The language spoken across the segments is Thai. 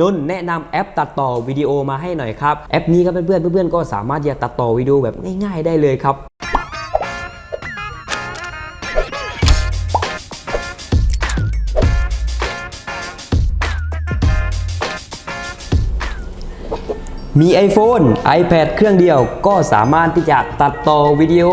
นนแนะนำแอปตัดต่อวิดีโอมาให้หน่อยครับ แอปนี้ครับเพื่อนๆเพื่อนๆก็สามารถที่จะตัดต่อวิดีโอแบบง่ายๆได้เลยครับมี iPhone iPad เครื่องเดียวก็สามารถที่จะตัดต่อวิดีโอ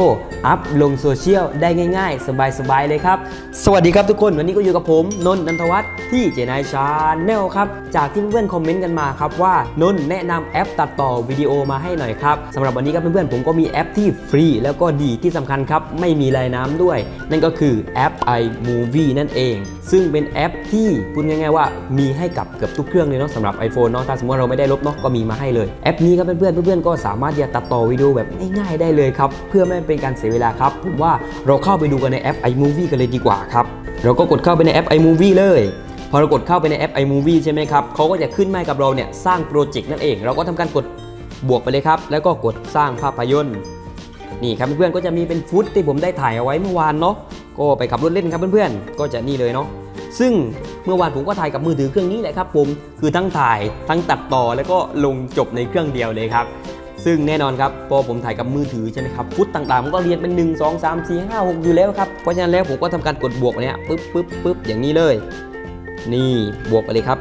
อัพลงโซเชียลได้ง่าย ๆ สบายๆเลยครับ สวัสดีครับทุกคน วันนี้ก็อยู่กับผม นนท์นันทวัฒน์ที่เจนายชาแนลครับ จากที่เพื่อนคอมเมนต์กันมาครับว่านนท์แนะนำแอปตัดต่อวิดีโอมาให้หน่อยครับสำหรับวันนี้ครับเพื่อนๆผมก็มีแอปที่ฟรี แล้วก็ดีที่สำคัญครับ ไม่มีลายน้ำด้วย นั่นก็คือแอป iMovie นั่นเอง ซึ่งเป็นแอปที่พูดง่าย ๆ ว่ามีให้กับเกือบทุกเครื่องเลยเนาะสำหรับ iPhone เนาะถ้าสมมติว่าเราไม่ได้ลบเนาะก็มีมาให้เลยแอปนี้ครับเพื่อนๆเพื่อนๆก็สามารถที่จะตัดต่อวิดีโอแบบง่ายๆได้เลยครับเพื่อไม่เป็นการเสียเวลาครับ ผมว่าเราเข้าไปดูกันในแอป iMovie กันเลยดีกว่าครับ เราก็กดเข้าไปในแอป iMovie เลย พอเรากดเข้าไปในแอป iMovie ใช่ไหมครับเขาก็จะขึ้นมาให้กับเราเนี่ยสร้างโปรเจกต์นั่นเอง เราก็ทำการกดบวกไปเลยครับ แล้วก็กดสร้างภาพยนตร์นี่ครับเพื่อนๆก็จะมีเป็นฟุตที่ผมได้ถ่ายเอาไว้เมื่อวานเนาะก็ไปขับรถเล่นครับเพื่อนๆ ก็จะนี่เลยเนาะซึ่งเมื่อวานผมก็ถ่ายกับมือถือเครื่องนี้แหละครับผมคือทั้งถ่ายทั้งตัดต่อแล้วก็ลงจบในเครื่องเดียวเลยครับ ซึ่งแน่นอนครับพอผมถ่ายกับมือถือใช่ไหมครับฟุตต่างๆมันก็เรียนเป็น 1 2 3 4 5 6 อยู่แล้วครับ เพราะฉะนั้นแล้วผมก็ทำการกดบวกเนี่ยปึ๊บปึ๊บปึ๊บอย่างนี้เลย นี่บวกไปเลยครับ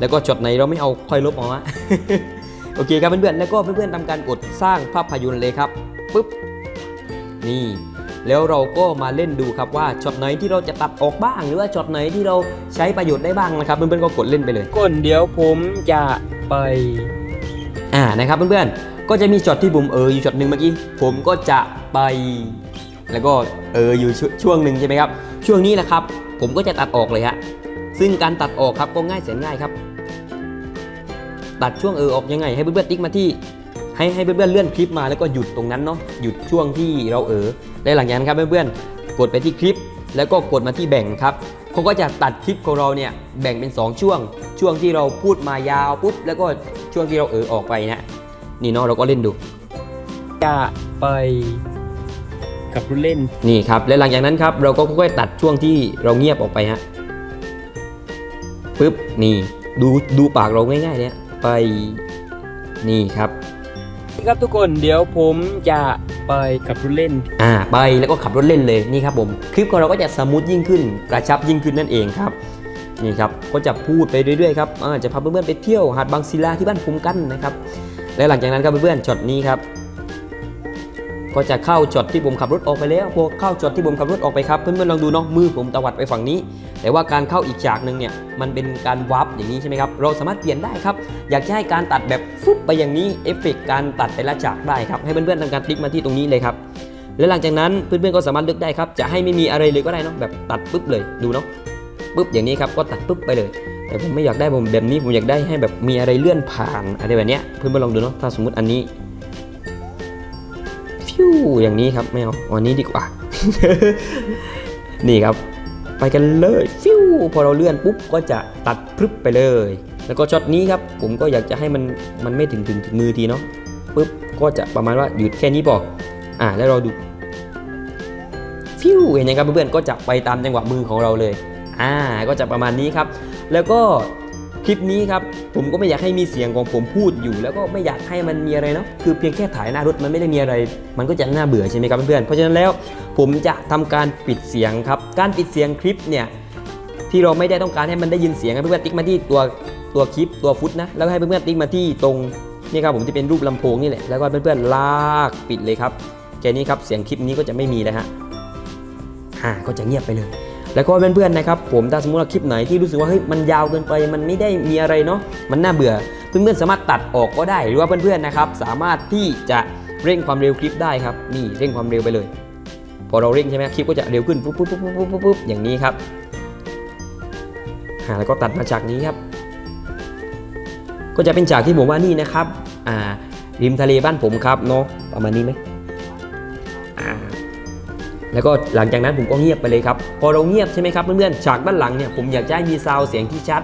แล้วก็ช็อตไหนเราไม่เอาค่อยลบออกมาโอเคครับเพื่อนๆแล้วก็เพื่อนๆทำการกดสร้างภาพยนตร์เลยครับปึ๊บนี่แล้วเราก็มาเล่นดูครับว่าช็อตไหนที่เราจะตัดออกบ้าง หรือว่าช็อตไหนที่เราใช้ประโยชน์ได้บ้างนะครับเพื่อนๆก็กดเล่นไปเลยก่อนเดี๋ยวผมจะไปอ่านะครับเพื่อนๆ ก็จะมีช็อตที่ผมเอออยู่ช็อตหนึ่งเมื่อกี้ผมก็จะไป แล้วก็เอออยู่ชช่วงหนึ่งใช่ไหมครับ ช่วงนี้นะครับ ผมก็จะตัดออกเลยฮะซึ่งการตัดออกครับก็ง่ายแสนง่ายครับ ตัดช่วงเออออกยังไง ให้เพื่อนๆติ๊กมาที่ให้ให้เพื่อนๆเลื่อนคลิปมาแล้วก็หยุดตรงนั้นเนาะหยุดช่วงที่เราเออและหลังจากนั้นครับเพื่อนๆกดไปที่คลิป แล้วก็กดมาที่แบ่งครับเขาก็จะตัดคลิปของเราเนี่ยแบ่งเป็น 2 ช่วง ช่วงที่เราพูดมายาวปุ๊บแล้วก็ช่วงที่เราเออออกไปนะ นี่เนาะเราก็เล่นดู จะไปขับรถเล่นนี่ครับ และหลังจากนั้นครับเราก็ค่อยๆตัดช่วงที่เราเงียบออกไปฮะปึ๊บนี่ดูดูปากเราง่ายๆเนี่ยไปนี่ครับครับทุกคนเดี๋ยวผมจะไปขับรถเล่น อ่าไปแล้วก็ขับรถเล่นเลยนี่ครับผมคลิปของเราก็จะสมูทยิ่งขึ้น กระชับยิ่งขึ้นนั่นเองครับนี่ครับก็จะพูดไปเรื่อยๆครับอ่าจะพาเพื่อนๆไปเที่ยวหาดบางศิลาที่บ้านภูมิกันนะครับ และหลังจากนั้นครับเพื่อนๆช็อตนี้ครับ ก็จะเข้าช็อตที่ผมขับรถออกไปแล้วพอเข้าช็อตที่ผมขับรถออกไปครับเพื่อนๆลองดูเนาะมือผมตวัดไปฝั่งนี้ แต่ว่าการเข้าอีกฉากหนึ่งเนี่ยมันเป็นการวับอย่างนี้ใช่ไหมครับเราสามารถเปลี่ยนได้ครับ อยากจะให้การตัดแบบฟุบไปอย่างนี้เอฟเฟกการตัดแต่ละฉากได้ครับให้เพื่อนๆทำการคลิกมาที่ตรงนี้เลยครับแล้วหลังจากนั้นเพื่อนๆก็สามารถเลือกได้ครับจะให้ไม่มีอะไรเลยก็ได้เนาะแบบตัดปุ๊บเลยดูเนาะปุ๊บอย่างนี้ครับก็ตัดปุ๊บไปเลย แต่ผมไม่อยากได้ผมแบบนี้ผมอยากได้ให้แบบมีอะไรเลื่อนผ่านอะไรแบบเนี้ยเพื่อนๆลองดูเนาะถ้าสมมติอันนี้ฟิวอย่างนี้ครับไม่เอาอันนี้ดีกว่า นี่ครับ ไปกันเลยฟิวพอเราเลื่อนปุ๊บก็จะตัดพรึบไปเลย แล้วก็ช็อตนี้ครับ ผมก็อยากจะให้มันมันไม่ถึงถึงถึงมือทีเนาะปุ๊บก็จะประมาณว่าหยุดแค่นี้พออ่าแล้วเราดูฟิวเห็นไหมครับเพื่อนๆก็จะไปตามจังหวะมือของเราเลย อ่าก็จะประมาณนี้ครับ แล้วก็คลิปนี้ครับผมก็ไม่อยากให้มีเสียงของผมพูดอยู่ แล้วก็ไม่อยากให้มันมีอะไรเนาะคือเพียงแค่ถ่ายหน้ารถมันไม่ได้มีอะไร มันก็จะน่าเบื่อใช่ไหมครับเพื่อนๆเพราะฉะนั้นแล้วผมจะทำการปิดเสียงครับ การปิดเสียงคลิปเนี่ยที่เราไม่ได้ต้องการให้มันได้ยินเสียงให้เพื่อนๆติ๊กมาที่ตัวตัวคลิปตัวฟุตนะแล้วให้เพื่อนๆติ๊กมาที่ตรงนี่ครับผมจะเป็นรูปลำโพงนี่แหละแล้วก็เพื่อนๆลากปิดเลยครับแค่นี้ครับเสียงคลิปนี้ก็จะไม่มีแล้วฮะอ่าก็จะเงียบไปเลย แล้วก็เพื่อนๆนะครับผมถ้าสมมติว่าคลิปไหนที่รู้สึกว่าเฮ้ยมันยาวเกินไปมันไม่ได้มีอะไรเนาะมันน่าเบื่อ เพื่อนๆสามารถตัดออกก็ได้หรือว่าเพื่อนๆนะครับสามารถที่จะเร่งความเร็วคลิปได้ครับนี่เร่งความเร็วไปเลย พอเราเร่งใช่ไหมคลิปก็จะเร็วขึ้นปุ๊บปุ๊บปุ๊บปุ๊บปุ๊บปุ๊บอย่างนี้ครับอ่าแล้วก็ตัดมาจากนี้ครับ ก็จะเป็นฉากที่ผมว่านี่นะครับอ่าริมทะเลบ้านผมครับเนาะประมาณนี้ไหม แล้วก็หลังจากนั้นผมก็เงียบไปเลยครับ พอเราเงียบใช่ไหมครับเพื่อนๆ ฉากด้านหลังเนี่ยผมอยากจะให้มีซาวด์เสียงที่ชัด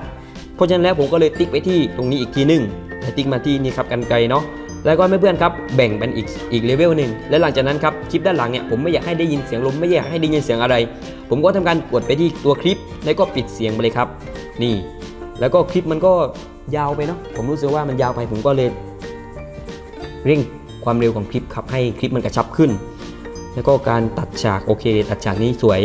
เพราะฉะนั้นแล้วผมก็เลยติ๊กไปที่ตรงนี้อีกทีหนึงแล้วติ๊กมาที่นี่ครับกันไกลเนาะ แล้วก็เพื่อนๆครับแบ่งเป็นอีกอีกเลเวลหนึ่ง และหลังจากนั้นครับคลิปด้านหลังเนี่ยผมไม่อยากให้ได้ยินเสียงลมไม่อยากให้ได้ยินเสียงอะไร ผมก็ทำการกดไปที่ตัวคลิป แล้วก็ปิดเสียงไปเลยครับ นี่ แล้วก็คลิปมันก็ยาวไปเนาะ ผมรู้สึกว่ามันยาวไปผมก็เลยเร่งความเร็วของคลิปครับให้คลิปมันกระชับขึ้น แล้วก็การตัดฉากโอเค ตัดฉากนี้สวย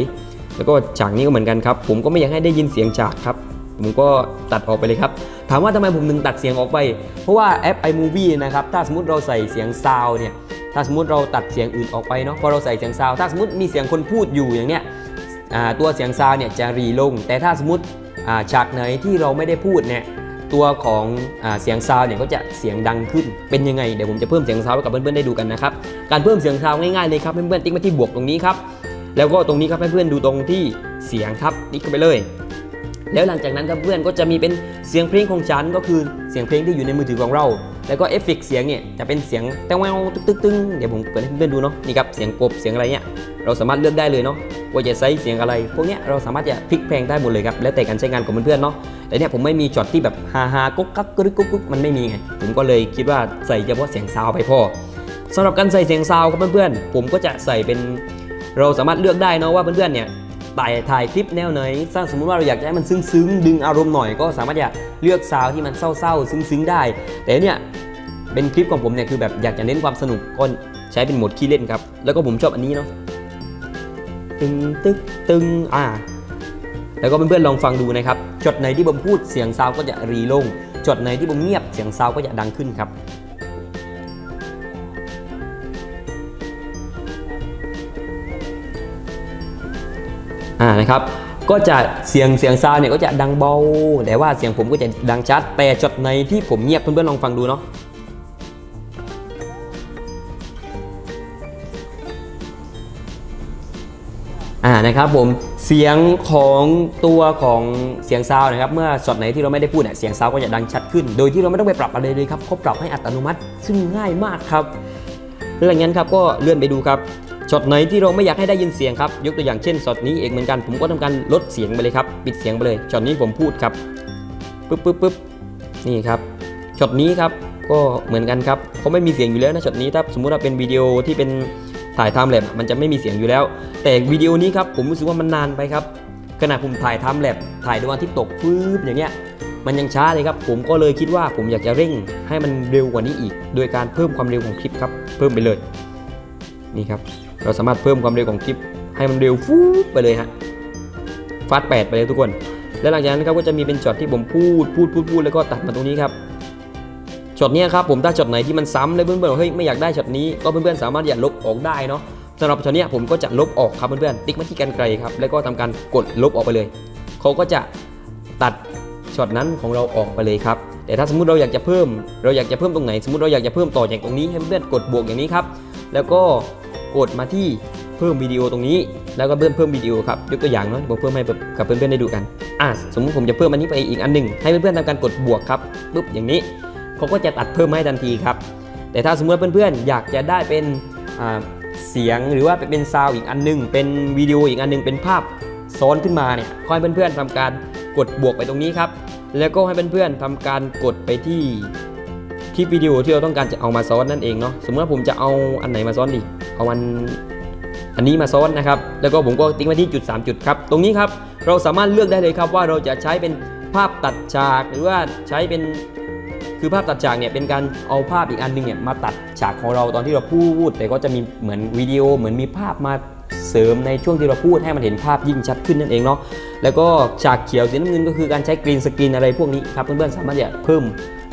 แล้วก็ฉากนี้ก็เหมือนกันครับ ผมก็ไม่อยากให้ได้ยินเสียงฉากครับ ผมก็ตัดออกไปเลยครับ ถามว่าทำไมผมถึงตัดเสียงออกไป เพราะว่าแอป iMovie นะครับ ถ้าสมมติเราใส่เสียงซาวเนี่ย ถ้าสมมติเราตัดเสียงอื่นออกไปเนาะ พอเราใส่เสียงซาว ถ้าสมมติมีเสียงคนพูดอยู่อย่างเนี้ยตัวเสียงซาวเนี่ยจะรีลง แต่ถ้าสมมติฉากไหนที่เราไม่ได้พูดเนี่ย ตัวของอเสียงซาวเนี่ยก็จะเสียงดังขึ้น เป็นยังไงเดี๋ยวผมจะเพิ่มเสียงซาวให้กับเพื่อนๆได้ดูกันนะครับ การเพิ่มเสียงซาวง่ายๆเลยครับเพื่อนๆติ๊กมาที่บวกตรงนี้ครับ แล้วก็ตรงนี้ครับให้เพื่อนดูตรงที่เสียงครับติ๊กเข้าไปเลย แล้วหลังจากนั้นครับเพื่อนก็จะมีเป็นเสียงเพลงของฉันก็คือเสียงเพลงที่อยู่ในมือถือของเรา แล้วก็เอฟเฟกเสียงเนี่ยจะเป็นเสียงแต้วแววตึ๊กตึ๊กตึ้งเดี๋ยวผมเปิดให้เพื่อนๆดูเนาะนี่ครับเสียงกบเสียงอะไรเนี่ยเราสามารถเลือกได้เลยเนาะว่าจะใช้เสียงอะไร พวกเนี้ยเราสามารถจะพลิกแพลงได้หมดเลยครับแล้วแต่การใช้งานของเพื่อนๆเนาะแต่เนี่ยผมไม่มีช็อตที่แบบฮาฮากุ๊กกักกรึกกุ๊กกุ๊กมันไม่มีไงผมก็เลยคิดว่าใส่เฉพาะเสียงซาวไปพอสำหรับการใส่เสียงซาวครับเพื่อนๆผมก็จะใส่เป็น เราสามารถเลือกได้เนาะว่าเพื่อนๆเนี่ย ถ่ายถ่ายคลิปแนวไหนถ้าสมมติว่าเราอยากจะให้มันซึ้งๆ ดึงอารมณ์หน่อยก็สามารถจะเลือกซาวที่มันเศร้าๆ ซึ้งๆ ได้ แต่เนี่ยเป็นคลิปของผมเนี่ยคือแบบอยากจะเน้นความสนุกก็ใช้เป็นโหมดขี้เล่นครับ แล้วก็ผมชอบอันนี้เนาะ ตึงตึกตึงอ่า แล้วก็เพื่อนๆลองฟังดูนะครับ จดไหนที่ผมพูดเสียงซาวก็จะรีลงจดไหนที่ผมเงียบเสียงซาวก็จะดังขึ้นครับ นะครับก็จะเสียงเสียงซาวเนี่ยก็จะดังเบา แต่ว่าเสียงผมก็จะดังชัด แต่จดในที่ผมเงียบเพื่อนๆลองฟังดูเนาะอ่านะครับผมเสียงของตัวของเสียงซาวนะครับเมื่อช็อตไหนที่เราไม่ได้พูดเนี่ยเสียงซาวก็จะดังชัดขึ้น โดยที่เราไม่ต้องไปปรับอะไรเลยครับเขาปรับให้อัตโนมัติซึ่งง่ายมากครับแล้วอย่างนั้นครับก็เลื่อนไปดูครับ ช็อตไหนที่เราไม่อยากให้ได้ยินเสียงครับ ยกตัวอย่างเช่นช็อตนี้เองเหมือนกัน ผมก็ทำการลดเสียงไปเลยครับ ปิดเสียงไปเลย ช็อตนี้ผมพูดครับ ปึ๊บปึ๊บปึ๊บนี่ครับ ช็อตนี้ครับ ก็เหมือนกันครับเขาไม่มีเสียงอยู่แล้วนะช็อตนี้ ถ้าสมมุติว่าเป็นวิดีโอที่เป็นถ่ายทม์แลปมันจะไม่มีเสียงอยู่แล้ว แต่วิดีโอนี้ครับผมรู้สึกว่ามันนานไปครับ ขณะผมถ่ายทม์แลปถ่ายดวงอาทิตย์ตกปึ๊บอย่างเงี้ย มันยังช้าเลยครับ ผมก็เลยคิดว่าผมอยากจะเร่งให้มันเร็วกว่านี้อีก โดยการเพิ่มความเร็วของคลิปครับ เพิ่มไปเลย นี่ครับ เราสามารถเพิ่มความเร็วของคลิป ให้มันเร็วฟูบไปเลยฮะฟาสแปดไปเลยทุกคน แล้วหลังจากนั้นครับก็จะมีเป็นช็อตที่ผมพูดพูดพูดพูดแล้วก็ตัดมาตรงนี้ครับช็อตเนี้ยครับผมถ้าช็อตไหนที่มันซ้ำเลยเพื่อนๆบอกเฮ้ยไม่อยากได้ช็อตนี้ก็เพื่อนๆสามารถอย่าลบออกได้เนาะสำหรับช็อตเนี้ยผมก็จะลบออกครับเพื่อนๆติ๊กมาที่กันไกลครับแล้วก็ทำการกดลบออกไปเลยเขาก็จะตัดช็อตนั้นของเราออกไปเลยครับแต่ถ้าสมมติเราอยากจะเพิ่ม เราอยากจะเพิ่มตรงไหน สมมติเราอยากจะเพิ่มต่อจากตรงนี้ให้เพื่อนกดบวกอย่างนี้ครับ แล้วก็ กดมาที่เพิ่มวิดีโอตรงนี้ แล้วก็เพิ่มเพิ่มวิดีโอครับยกตัวอย่างเนาะผมเพิ่มให้กับเพื่อนๆได้ดูกันอะสมมติผมจะเพิ่มอันนี้ไปอีกอันหนึ่งให้เพื่อนๆทำการกดบวกครับปุ๊บอย่างนี้เขาก็จะตัดเพิ่มให้ทันทีครับ แต่ถ้าสมมติว่าเพื่อนๆอยากจะได้เป็นเสียงหรือว่าเป็นซาวด์อีกอันหนึง เป็นวิดีโออีกอันหนึงเป็นภาพซ้อนขึ้นมาเนี่ยขอให้เพื่อนๆทำการกดบวกไปตรงนี้ครับ แล้วก็ให้เพื่อนๆทำการกดไปที่คลิปวิดีโอที่เราต้องการจะเอามาซ้อนนั่นเองเนาะสมมติว่าผมจะเอาอันไหนมาซ้อนดี เอาอันอันนี้มาซ้อนนะครับ แล้วก็ผมก็ติ๊กมาที่จุด 3 จุดครับ ตรงนี้ครับเราสามารถเลือกได้เลยครับว่าเราจะใช้เป็นภาพตัดฉากหรือว่าใช้เป็นคือภาพตัดฉากเนี่ยเป็นการเอาภาพอีกอันหนึงเนี่ยมาตัดฉากของเราตอนที่เราพูด แต่ก็จะมีเหมือนวิดีโอเหมือนมีภาพมาเสริมในช่วงที่เราพูดให้มันเห็นภาพยิ่งชัดขึ้นนั่นเองเนาะแล้วก็ฉากเขียวสีน้ำเงินก็คือการใช้กรีนสกรีนอะไรพวกนี้ครับเพื่อนๆสามารถจะเพิ่ม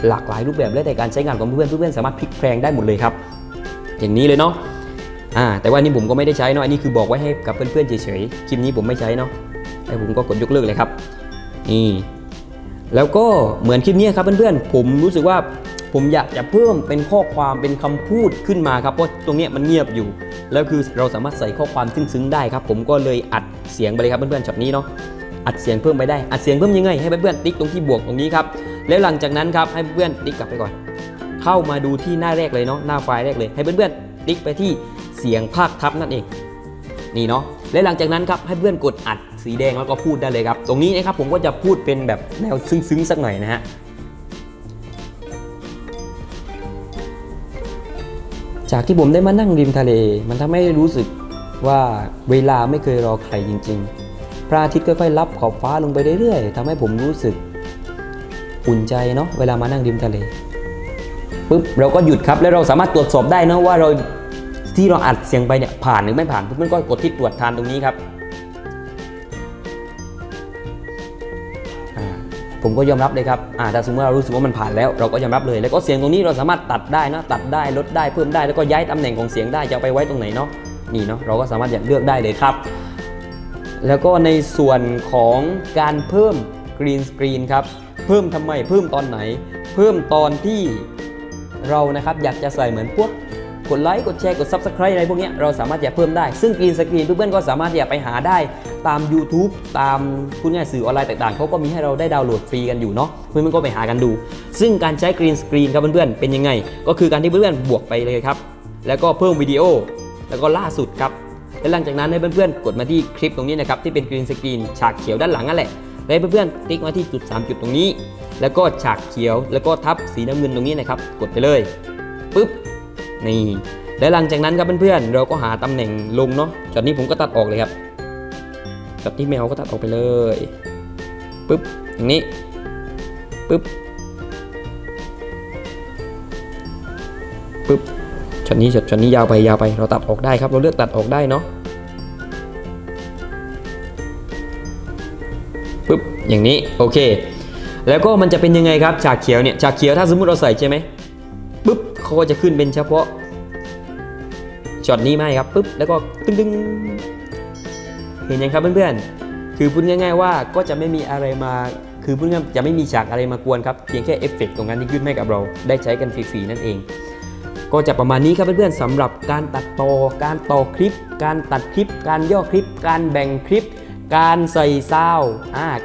หลากหลายรูปแบบและแต่การใช้งานของเพื่อนๆเพื่อนๆสามารถพลิกแพลงได้หมดเลยครับ อย่างนี้เลยเนาะ อ่าแต่ว่านี้ผมก็ไม่ได้ใช้เนาะอันนี้คือบอกไว้ให้กับเพื่อนๆเฉยๆคลิปนี้ผมไม่ใช้เนาะแต่ผมก็กดยกเลิกเลยครับนี่แล้วก็เหมือนคลิปนี้ครับเพื่อนๆผมรู้สึกว่าผมอยากจะเพิ่มเป็นข้อความเป็นคำพูดขึ้นมาครับเพราะตรงเนี้ยมันเงียบอยู่ แล้วคือเราสามารถใส่ข้อความซึ้งๆได้ครับ ผมก็เลยอัดเสียงไปเลยครับเพื่อนๆช็อตนี้เนาะอัดเสียงเพิ่มไปได้อัดเสียงเพิ่มยังไงให้เพื่อนๆติ๊กตรงที่บวกตรงนี้ครับแล้วหลังจากนั้นครับให้เพื่อนๆติ๊กกลับไปก่อน เข้ามาดูที่หน้าแรกเลยเนาะหน้าไฟล์แรกเลยให้เพื่อนๆติ๊กไปที่ เสียงภาคทับนั่นเอง นี่เนาะและหลังจากนั้นครับให้เพื่อนกดอัดสีแดงแล้วก็พูดได้เลยครับ ตรงนี้นะครับผมก็จะพูดเป็นแบบแนวซึ้งๆสักหน่อยนะฮะจากที่ผมได้มานั่งริมทะเล มันทำให้รู้สึกว่าเวลาไม่เคยรอใครจริง ๆ พระอาทิตย์ค่อยๆลับขอบฟ้าลงไปเรื่อยๆทำให้ผมรู้สึกอุ่นใจเนาะเวลามานั่งริมทะเลปุ๊บเราก็หยุดครับแล้วเราสามารถตรวจสอบได้นะว่าเรา ที่เราอัดเสียงไปเนี่ยผ่านหรือไม่ผ่านเพื่อนๆก็กดที่ตรวจทานตรงนี้ครับผมก็ยอมรับเลยครับอ่าถ้าสมมติว่าเรารู้สึกว่ามันผ่านแล้ว เราก็ยอมรับเลย แล้วก็เสียงตรงนี้เราสามารถตัดได้นะ ตัดได้ ลดได้ เพิ่มได้ แล้วก็ย้ายตำแหน่งของเสียงได้ จะเอาไปไว้ตรงไหนเนาะ นี่เนาะ เราก็สามารถจะเลือกได้เลยครับ แล้วก็ในส่วนของการเพิ่มกรีนสกรีนครับ เพิ่มทำไม เพิ่มตอนไหน เพิ่มตอนที่เรานะครับอยากจะใส่เหมือนพวก กดไลค์กดแชร์กด Subscribe อะไรพวกนี้เราสามารถจะเพิ่มได้ ซึ่งกรีนสกรีนเพื่อนๆก็สามารถจะไปหาได้ตาม YouTube ตามพูดง่ายสื่อออนไลน์ต่างๆเขาก็มีให้เราได้ดาวน์โหลดฟรีกันอยู่เนาะเพื่อนๆก็ไปหากันดู ซึ่งการใช้กรีนสกรีนครับเพื่อนๆเป็นยังไง ก็คือการที่เพื่อนๆบวกไปเลยครับ แล้วก็เพิ่มวิดีโอ แล้วก็ล่าสุดครับและหลังจากนั้นให้เพื่อนๆกดมาที่คลิปตรงนี้นะครับที่เป็นกรีนสกรีนฉากเขียวด้านหลังนั่นแหละแล้วให้เพื่อนๆติ๊กมาที่จุด 3 จุดตรงนี้ แล้วก็ฉากเขียว แล้วก็ทับสีน้ำเงินตรงนี้นะครับ กดไปเลยปุ๊บ นี่และหลังจากนั้นครับเพื่อนๆเราก็หาตำแหน่งลงเนาะจอดนี้ผมก็ตัดออกเลยครับจอดที่ไม่เอาก็ตัดออกไปเลยปุ๊บอย่างนี้ปุ๊บปุ๊บช็อตนี้ช็อตนี้ยาวไปยาวไป เราตัดออกได้ครับ เราเลือกตัดออกได้เนาะปุ๊บอย่างนี้โอเค แล้วก็มันจะเป็นยังไงครับฉากเขียวเนี่ยฉากเขียวถ้าสมมติเราใส่ใช่ไหม เขาก็จะขึ้นเป็นเฉพาะช็อตนี้ไหมครับปุ๊บแล้วก็ตึ้งตึ้งเห็นยังครับเพื่อนๆคือพูดง่าย ๆ ว่าก็จะไม่มีอะไรมาคือพูดง่ายๆจะไม่มีฉากอะไรมากวนครับเพียงแค่เอฟเฟกต์ตรงนั้นที่ขึ้นให้กับเราได้ใช้กันฟรีๆนั่นเอง ก็จะประมาณนี้ครับเพื่อนๆสำหรับการตัดต่อการต่อคลิป การตัดคลิป การย่อคลิป การแบ่งคลิป การใส่ซาว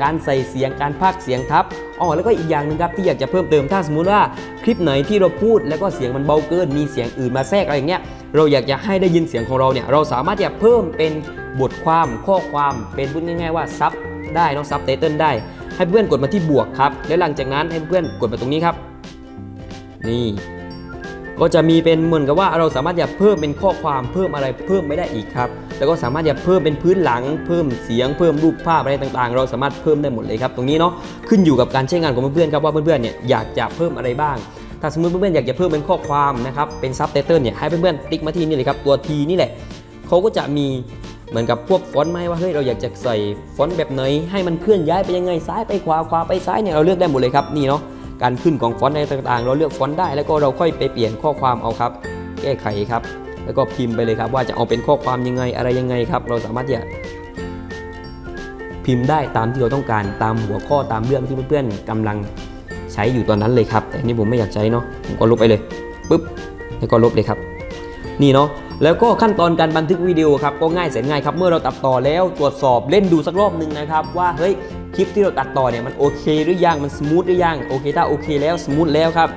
การใส่เสียงการพากเสียงทับ อ๋อแล้วก็อีกอย่างหนึงครับที่อยากจะเพิ่มเติมถ้าสมมุติว่าคลิปไหนที่เราพูดแล้วก็เสียงมันเบาเกินมีเสียงอื่นมาแทรกอะไรอย่างเงี้ยเราอยากจะให้ได้ยินเสียงของเราเนี่ยเราสามารถจะเพิ่มเป็นบทความข้อความเป็นพูดง่าย ๆ ว่าซับได้เนอะซับไตเติลได้ ให้เพื่อนกดมาที่บวกครับแล้วหลังจากนั้นให้เพื่อนกดมาตรงนี้ครับ นี่ก็จะมีเป็นเหมือนกับว่าเราสามารถจะเพิ่มเป็นข้อความเพิ่มอะไรเพิ่มไม่ได้อีกครับ แล้วก็สามารถจะเพิ่มเป็นพื้นหลัง เพิ่มเสียงเพิ่มรูปภาพอะไรต่างๆ เราสามารถเพิ่มได้หมดเลยครับตรงนี้เนาะขึ้นอยู่กับการใช้งานของเพื่อนๆครับว่าเพื่อนๆเนี่ยอยากจะเพิ่มอะไรบ้างถ้าสมมติเพื่อนๆอยากจะเพิ่มเป็นข้อความนะครับเป็นซับไตเติลเนี่ยให้เพื่อนๆติ๊กมาที่นี่เลยครับตัว T นี่แหละเขาก็จะมีเหมือนกับพวกฟอนต์มาให้ว่าเฮ้ยเราอยากจะใส่ฟอนต์แบบไหนให้มันเคลื่อนย้ายไปยังไงซ้ายไปขวาขวาไปซ้ายเนี่ยเราเลือกได้หมดเลยครับนี่เนาะการขึ้นของฟอนต์อะไรต่างๆ เราเลือกฟอนต์ได้แล้วก็เราค่อยไปเปลี่ยนข้อความเอาครับ แก้ไขครับ แล้วก็พิมพ์ไปเลยครับ ว่าจะเอาเป็นข้อความยังไงอะไรยังไงครับ เราสามารถที่จะพิมพ์ได้ตามที่เราต้องการตามหัวข้อตามเรื่องที่เพื่อนๆกำลังใช้อยู่ตอนนั้นเลยครับ แต่นนี่ผมไม่อยากใช้เนาะผมก็ลบไปเลยปุ๊บแล้วก็ลบเลยครับ นี่เนาะแล้วก็ขั้นตอนการบันทึกวิดีโอครับก็ง่ายแสนง่ายครับเมื่อเราตัดต่อแล้วตรวจสอบเล่นดูสักรอบหนึ่งนะครับ ว่าเฮ้ยคลิปที่เราตัดต่อเนี่ยมันโอเคหรือยังมันสมูทหรือยังโอเคถ้าโอเคแล้วสมูทแล้วครับ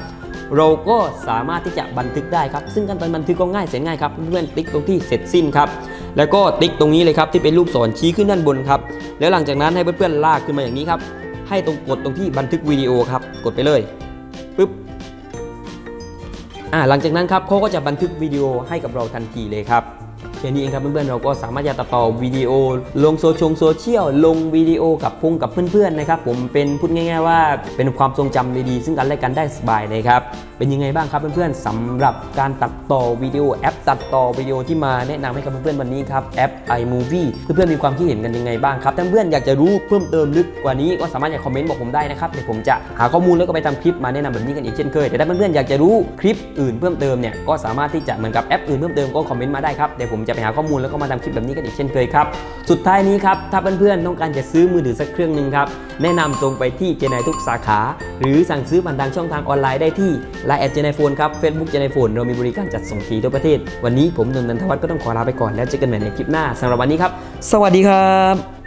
เราก็สามารถที่จะบันทึกได้ครับ ซึ่งขั้นตอนบันทึกก็ง่ายเสนง่ายครับเพื่อนติ๊กตรงที่เสร็จสิ้นครับ แล้วก็ติ๊กตรงนี้เลยครับที่เป็นลูกศรชี้ขึ้นด้านบนครับ แล้วหลังจากนั้นให้เพื่อนๆลากขึ้นมาอย่างนี้ครับ ให้ตรงกดตรงที่บันทึกวิดีโอครับกดไปเลยปึ๊บอ่าหลังจากนั้นครับเขาก็จะบันทึกวิดีโอให้กับเราทันทีเลยครับ แค่นี้เองครับเพื่อนๆเราก็สามารถจะตัดต่อวิดีโอ ลงโซเชียลโซเชียลลงวิดีโอกับพงกับเพื่อนๆนะครับผมเป็นพูดง่าย ๆ ว่าเป็นความทรงจำดีๆซึ่งกันและกันได้สบายนะครับเป็นยังไงบ้างครับเพื่อนๆสำหรับการตัดต่อวิดีโอแอป ตัดต่อวิดีโอที่มาแนะนำให้กับเพื่อนๆวันนี้ครับแอป iMovie เพื่อนๆมีความคิดเห็นกันยังไงบ้างครับถ้าเพื่อนๆอยากจะรู้เพิ่มเติมลึกกว่านี้ก็สามารถอยาคอมเมนต์บอกผมได้นะครับเดี๋ยวผมจะหาข้อมูลแล้วก็ไปทำคลิปมาแนะนำแบบนี้กันอีกเช่นเคยแต่ถ้าเพื่อนๆอยากจะรู้คลิปอื่นเพิ่มเติมเนี่ยก็สามารถที่จะเหมือนกับแอปอื่นเพิ่มเติมก็คอมเมนต์มาได้ครับเดี๋ยวผมจะไปหาข้อมูลแล้วก็มาทำคลิปแบบนี้กันอีกเช่นเคยครับ สุดท้ายนี้ครับ ถ้าเพื่อนๆต้องการจะซื้อมือถือสักเครื่องหนึ่งครับ แนะนำตรงไปที่เจนายทุกสาขา หรือสั่งซื้อผ่านทางช่องทางออนไลน์ได้ที่ไลน์แอดเจนายโฟนครับเฟซบุ๊กเจนายโฟนเรามีบริการจัดส่งฟรีทั่วประเทศ วันนี้ผมนนท์นันทวัฒน์ก็ต้องขอลาไปก่อนแล้วเจอกันใหม่ในคลิปหน้าสำหรับวันนี้ครับ สวัสดีครับ